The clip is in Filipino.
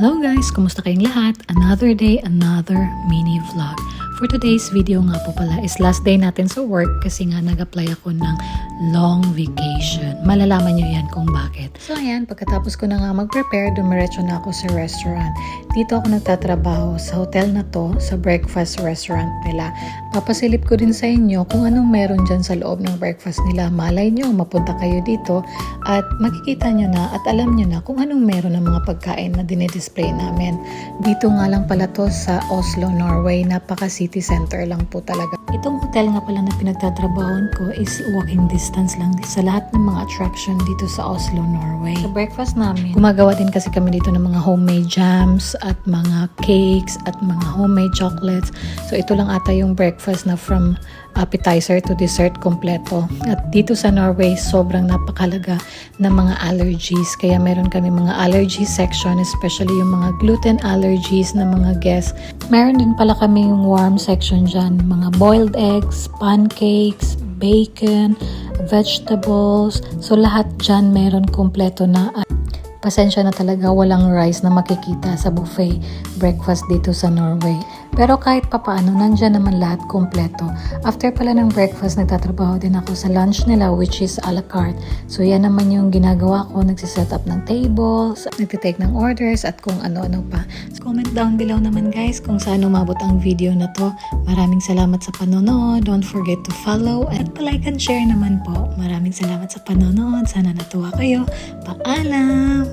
Hello guys! Kumusta kayong lahat? Another day, another mini vlog. For today's video nga po pala is last day natin sa work kasi nga nag-apply ako ng long vacation. Malalaman nyo yan kung bakit. So ayan, pagkatapos ko na nga mag-prepare, dumiretso na ako sa restaurant. Dito ako nagtatrabaho sa hotel na to, sa breakfast restaurant nila. Papasilip ko din sa inyo kung anong meron dyan sa loob ng breakfast nila. Malay nyo, mapunta kayo dito at makikita nyo na at alam nyo na kung anong meron ng mga pagkain na dinidisplay namin. Dito nga lang pala to sa Oslo, Norway. Napaka city center lang po talaga. Itong hotel nga pala na pinagtatrabahoan ko is walking distance lang sa lahat ng mga attraction dito sa Oslo, Norway. Sa breakfast namin, gumagawa din kasi kami dito ng mga homemade jams at mga cakes at mga homemade chocolates. So ito lang ata yung breakfast na from appetizer to dessert kompleto. At dito sa Norway, sobrang napakalaga ng mga allergies. Kaya meron kami mga allergy section, especially yung mga gluten allergies na mga guests. Meron din pala kami yung warm section dyan. Mga boiled eggs, pancakes, bacon, vegetables. So lahat dyan meron kompleto na Pasensya na talaga walang rice na makikita sa buffet breakfast dito sa Norway. Pero kahit papaano, nandyan naman lahat kompleto. After pala ng breakfast, nagtatrabaho din ako sa lunch nila which is a la carte. So yan naman yung ginagawa ko, nagsiset up ng tables, nagtitake ng orders at kung ano-ano pa. So, comment down below naman guys kung saan umabot ang video na to. Maraming salamat sa panonood. Don't forget to follow at palike and share naman po. Maraming salamat sa panonood. Sana natuwa kayo. Paalam!